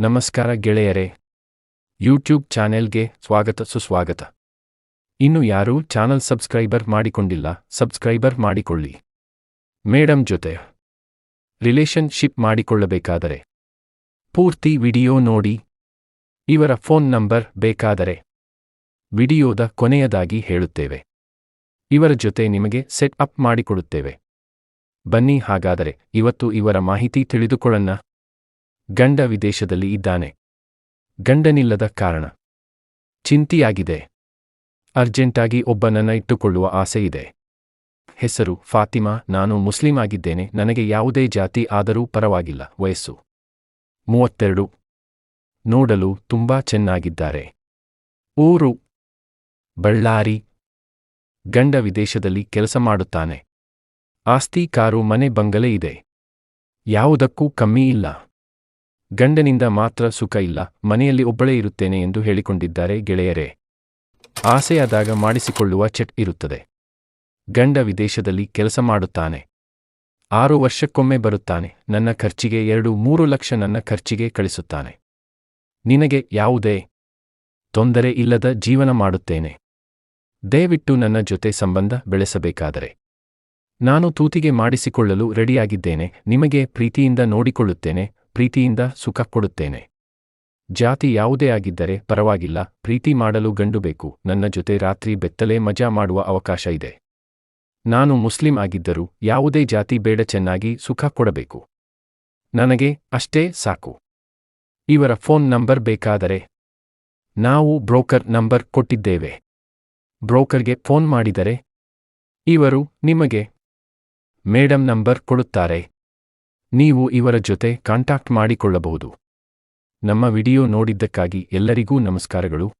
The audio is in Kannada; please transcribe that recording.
ನಮಸ್ಕಾರ ಗೆಳೆಯರೇ. ಯೂಟ್ಯೂಬ್ ಚಾನೆಲ್ಗೆ ಸ್ವಾಗತ ಸುಸ್ವಾಗತ. ಇನ್ನು ಯಾರೂ ಚಾನಲ್ ಸಬ್ಸ್ಕ್ರೈಬರ್ ಮಾಡಿಕೊಂಡಿಲ್ಲ, ಸಬ್ಸ್ಕ್ರೈಬರ್ ಮಾಡಿಕೊಳ್ಳಿ. ಮೇಡಮ್ ಜೊತೆ ರಿಲೇಶನ್ಶಿಪ್ ಮಾಡಿಕೊಳ್ಳಬೇಕಾದರೆ ಪೂರ್ತಿ ವಿಡಿಯೋ ನೋಡಿ. ಇವರ ಫೋನ್ ನಂಬರ್ ಬೇಕಾದರೆ ವಿಡಿಯೋದ ಕೊನೆಯದಾಗಿ ಹೇಳುತ್ತೇವೆ. ಇವರ ಜೊತೆ ನಿಮಗೆ ಸೆಟ್ ಅಪ್ ಮಾಡಿಕೊಡುತ್ತೇವೆ. ಬನ್ನಿ ಹಾಗಾದರೆ ಇವತ್ತು ಇವರ ಮಾಹಿತಿ ತಿಳಿದುಕೊಳ್ಳೋಣ. ಗಂಡ ವಿದೇಶದಲ್ಲಿ ಇದ್ದಾನೆ. ಗಂಡನಿಲ್ಲದ ಕಾರಣ. ಚಿಂತಿಯಾಗಿದೆ. ಅರ್ಜೆಂಟಾಗಿ ಒಬ್ಬನನ್ನ ಇಟ್ಟುಕೊಳ್ಳುವ ಆಸೆ ಇದೆ. ಹೆಸರು ಫಾತಿಮಾ, ನಾನು ಮುಸ್ಲಿಂ ಆಗಿದ್ದೇನೆ, ನನಗೆ ಯಾವುದೇ ಜಾತಿ ಆದರೂ ಪರವಾಗಿಲ್ಲ, ವಯಸ್ಸು. ಮೂವತ್ತೆರಡು. ನೋಡಲು ತುಂಬಾ ಚೆನ್ನಾಗಿದ್ದಾರೆ. ಊರು. ಬಳ್ಳಾರಿ. ಗಂಡ ವಿದೇಶದಲ್ಲಿ ಕೆಲಸ ಮಾಡುತ್ತಾನೆ. ಆಸ್ತಿ, ಕಾರು, ಮನೆ, ಬಂಗಲೆ ಇದೆ. ಯಾವುದಕ್ಕೂ ಕಮ್ಮಿ ಇಲ್ಲ. ಗಂಡನಿಂದ ಮಾತ್ರ ಸುಖ ಇಲ್ಲ, ಮನೆಯಲ್ಲಿ ಒಬ್ಬಳೇ ಇರುತ್ತೇನೆ ಎಂದು ಹೇಳಿಕೊಂಡಿದ್ದಾರೆ ಗೆಳೆಯರೇ. ಆಸೆಯಾದಾಗ ಮಾಡಿಸಿಕೊಳ್ಳುವ ಚೆಟ್ ಇರುತ್ತದೆ. ಗಂಡ ವಿದೇಶದಲ್ಲಿ ಕೆಲಸ ಮಾಡುತ್ತಾನೆ. ಆರು ವರ್ಷಕ್ಕೊಮ್ಮೆ ಬರುತ್ತಾನೆ, ನನ್ನ ಖರ್ಚಿಗೆ ಎರಡು ಮೂರು ಲಕ್ಷ ನನ್ನ ಖರ್ಚಿಗೆ ಕಳಿಸುತ್ತಾನೆ. ನಿನಗೆ ಯಾವುದೇ ತೊಂದರೆ ಇಲ್ಲದ ಜೀವನ ಮಾಡುತ್ತೇನೆ. ದಯವಿಟ್ಟು ನನ್ನ ಜೊತೆ ಸಂಬಂಧ ಬೆಳೆಸಬೇಕಾದರೆ. ನಾನು ತೂತಿಗೆ ಮಾಡಿಸಿಕೊಳ್ಳಲು ರೆಡಿಯಾಗಿದ್ದೇನೆ, ನಿಮಗೆ ಪ್ರೀತಿಯಿಂದ ನೋಡಿಕೊಳ್ಳುತ್ತೇನೆ ಪ್ರೀತಿಯಿಂದ ಸುಖ ಕೊಡುತ್ತೇನೆ. ಜಾತಿ ಯಾವುದೇ ಆಗಿದ್ದರೆ ಪರವಾಗಿಲ್ಲ, ಪ್ರೀತಿ ಮಾಡಲು ಗಂಡು ಬೇಕು, ನನ್ನ ಜೊತೆ ರಾತ್ರಿ ಬೆತ್ತಲೆ ಮಜಾ ಮಾಡುವ ಅವಕಾಶ ಇದೆ. ನಾನು ಮುಸ್ಲಿಂ ಆಗಿದ್ದರೂ ಯಾವುದೇ ಜಾತಿ ಬೇಡ ಚೆನ್ನಾಗಿ ಸುಖ ಕೊಡಬೇಕು. ನನಗೆ ಅಷ್ಟೇ ಸಾಕು. ಇವರ ಫೋನ್ ನಂಬರ್ ಬೇಕಾದರೆ ನಾವು ಬ್ರೋಕರ್ ನಂಬರ್ ಕೊಟ್ಟಿದ್ದೇವೆ. ಬ್ರೋಕರ್ಗೆ ಫೋನ್ ಮಾಡಿದರೆ ಇವರು ನಿಮಗೆ ಮೇಡಮ್ ನಂಬರ್ ಕೊಡುತ್ತಾರೆ. ನೀವು ಇವರ ಜೊತೆ ಕಾಂಟ್ಯಾಕ್ಟ್ ಮಾಡಿಕೊಳ್ಳಬಹುದು. ನಮ್ಮ ವಿಡಿಯೋ ನೋಡಿದ್ದಕ್ಕಾಗಿ ಎಲ್ಲರಿಗೂ ನಮಸ್ಕಾರಗಳು.